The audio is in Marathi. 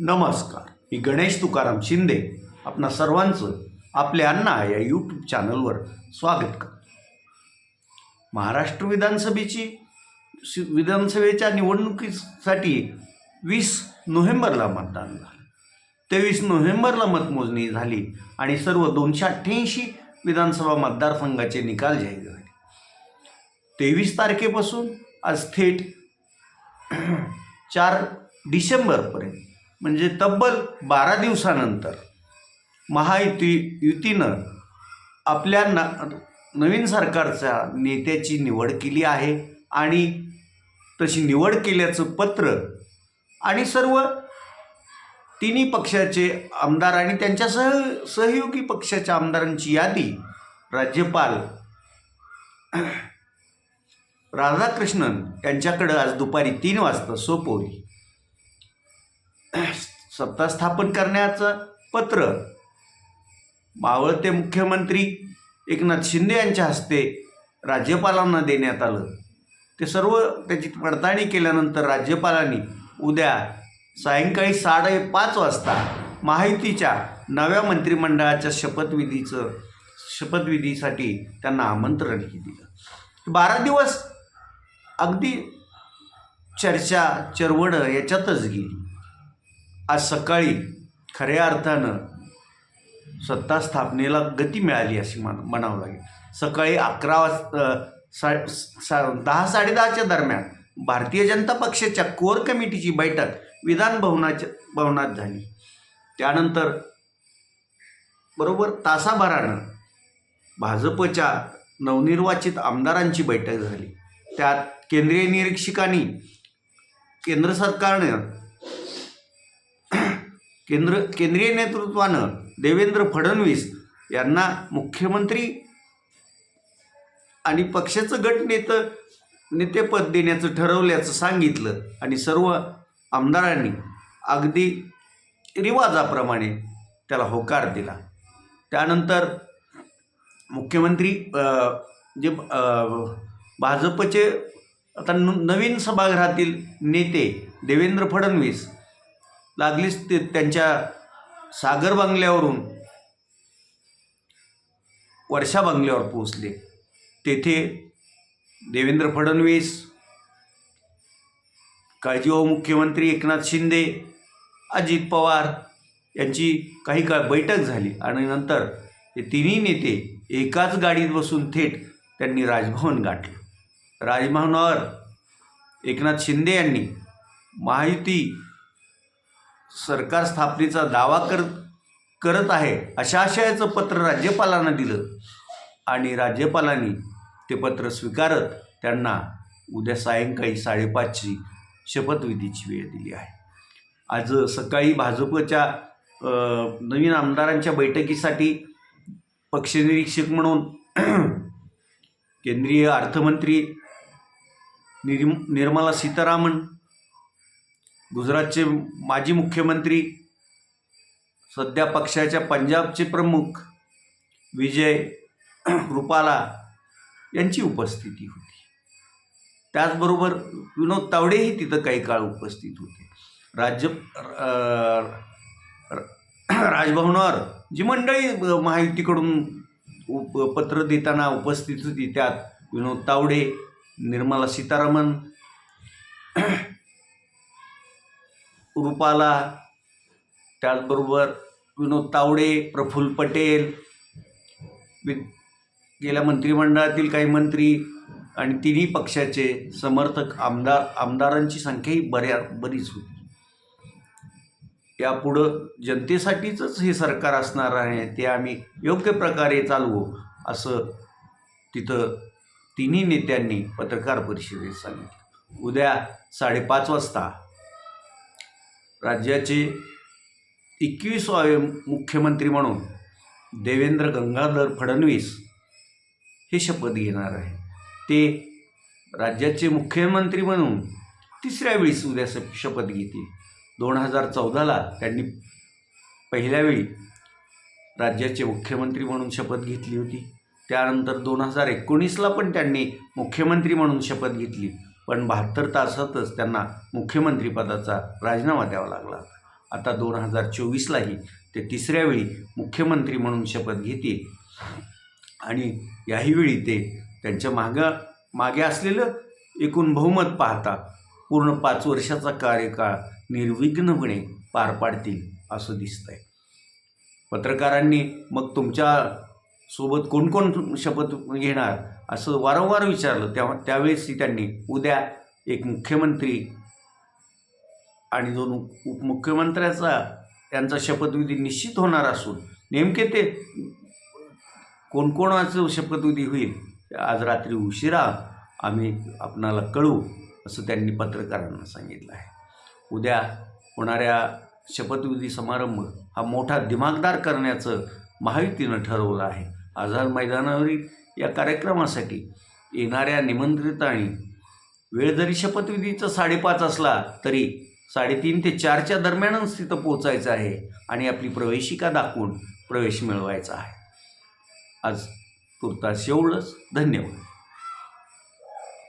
नमस्कार. मी गणेश तुकाराम शिंदे आपणा सर्वांचं आपल्या अण्णा या यूट्यूब चॅनलवर स्वागत करतो. महाराष्ट्र विधानसभेची शि- विधानसभेच्या निवडणुकीसाठी वीस नोव्हेंबरला मतदान झालं. तेवीस नोव्हेंबरला मतमोजणी झाली आणि सर्व दोनशे अठ्ठ्याऐंशी विधानसभा मतदारसंघाचे निकाल जाहीर झाले. तेवीस तारखेपासून आज थेट चार डिसेंबरपर्यंत म्हणजे तब्बल बारा दिवसानंतर महायुती युतीनं आपल्या न नवीन सरकारच्या नेत्याची निवड केली आहे आणि तशी निवड केल्याचं पत्र आणि सर्व तिन्ही पक्षाचे आमदार आणि त्यांच्या सह सहयोगी पक्षाच्या आमदारांची यादी राज्यपाल राधाकृष्णन यांच्याकडं आज दुपारी तीन वाजता सोपवली. सत्ता स्थापन करण्याचं पत्र. मावळते मुख्यमंत्री एकनाथ शिंदे यांच्या हस्ते राज्यपालांना देण्यात आलं. ते सर्व त्याची पडताळणी केल्यानंतर राज्यपालांनी उद्या सायंकाळी साडेपाच वाजता माहितीच्या नव्या मंत्रिमंडळाच्या शपथविधीचं शपथविधीसाठी त्यांना आमंत्रणही दिलं. बारा दिवस अगदी चर्चा चरवडं याच्यातच गेली. आज सकाळी खऱ्या अर्थानं सत्ता स्थापनेला गती मिळाली अशी मान म्हणावं लागेल. सकाळी अकरा वाज सा सा दहा साडेदहाच्या दरम्यान भारतीय जनता पक्षाच्या कोर कमिटीची बैठक विधान भवनाच्या भवनात झाली. त्यानंतर बरोबर तासाभरानं भाजपच्या नवनिर्वाचित आमदारांची बैठक झाली. त्यात केंद्रीय निरीक्षकांनी केंद्र सरकारनं केंद्र केंद्रीय नेतृत्वानं देवेंद्र फडणवीस यांना मुख्यमंत्री आणि पक्षाचं गटनेतं नेतेपद देण्याचं ठरवल्याचं सांगितलं. आणि सर्व आमदारांनी अगदी रिवाजाप्रमाणे त्याला होकार दिला. त्यानंतर मुख्यमंत्री जे भाजपचे आता नवीन सभागृहातील नेते देवेंद्र फडणवीस लागलीच ते त्यांच्या सागर बंगल्यावरून वर्षा बंगल्यावर पोहोचले. तेथे देवेंद्र फडणवीस काळजीवाहू मुख्यमंत्री एकनाथ शिंदे अजित पवार यांची काही काळ बैठक झाली आणि नंतर ते तिन्ही नेते एकाच गाडीत बसून थेट त्यांनी राजभवन गाठलं. राजभवनावर एकनाथ शिंदे यांनी महायुती सरकार स्थापनेचा दावा करत करत आहे अशा आशयाचं पत्र राज्यपालांना दिलं. आणि राज्यपालांनी ते पत्र स्वीकारत त्यांना उद्या सायंकाळी साडेपाचची शपथविधीची वेळ दिली आहे. आज सकाळी भाजपच्या नवीन आमदारांच्या बैठकीसाठी पक्षनिरीक्षक म्हणून केंद्रीय अर्थमंत्री निर्म निर्मला सीतारामन गुजरातचे माजी मुख्यमंत्री सध्या पक्षाच्या पंजाबचे प्रमुख विजय रुपाला यांची उपस्थिती होती. त्याचबरोबर विनोद तावडेही तिथं काही काळ उपस्थित होते. राज्य राजभवनावर जी मंडळी महायुतीकडून उप पत्र देताना उपस्थित होती त्यात विनोद तावडे निर्मला सीतारामन रुपाला त्याचबरोबर विनोद तावडे प्रफुल्ल पटेल वि गेल्या मंत्रिमंडळातील काही मंत्री आणि तिन्ही पक्षाचे समर्थक आमदार आमदारांची संख्याही बऱ्या बरीच होती. यापुढं जनतेसाठीच हे सरकार असणार आहे ते आम्ही योग्य प्रकारे चालवू असं तिथं तिन्ही नेत्यांनी पत्रकार परिषदेत सांगितलं. उद्या साडेपाच वाजता राज्याचे एकवीसवावे मुख्यमंत्री म्हणून देवेंद्र गंगाधर फडणवीस हे शपथ घेणार आहे. ते राज्याचे मुख्यमंत्री म्हणून तिसऱ्या वेळीस उद्या स शपथ घेतील. दोन हजार चौदाला त्यांनी पहिल्या वेळी राज्याचे मुख्यमंत्री म्हणून शपथ घेतली होती. त्यानंतर दोन हजार एकोणीसला पण त्यांनी मुख्यमंत्री म्हणून शपथ घेतली. पण बहात्तर तासातच त्यांना मुख्यमंत्रीपदाचा राजीनामा द्यावा लागला आता दोन हजार चोवीसलाही ते तिसऱ्या वेळी मुख्यमंत्री म्हणून शपथ घेतील. आणि याही वेळी ते त्यांच्या मागं मागे असलेलं एकूण बहुमत पाहता पूर्ण पाच वर्षाचा कार्यकाळ निर्विघ्नपणे पार पाडतील असं दिसतंय. पत्रकारांनी मग तुमच्या सोबत कोण कोण शपथ घेणार असं वारंवार विचारलं. तेव्हा त्यावेळेसही त्यांनी उद्या एक मुख्यमंत्री आणि दोन उपमुख्यमंत्र्याचा त्यांचा शपथविधी निश्चित होणार असून नेमके ते कोण कोणाचं शपथविधी होईल आज रात्री उशिरा आम्ही आपणाला कळू असं त्यांनी पत्रकारांना सांगितलं आहे. उद्या होणाऱ्या शपथविधी समारंभ हा मोठा दिमागदार करण्याचं महायुतीनं ठरवलं आहे. आझाद मैदानावरील या कार्यक्रमासाठी येणाऱ्या निमंत्रितांनी वेळ जरी शपथविधीचा साडेपाच असला तरी साडेतीन ते चारच्या दरम्यानच तिथं पोचायचं आहे आणि आपली प्रवेशिका दाखवून प्रवेश मिळवायचा आहे. आज तुर्तास एवढंच धन्यवाद.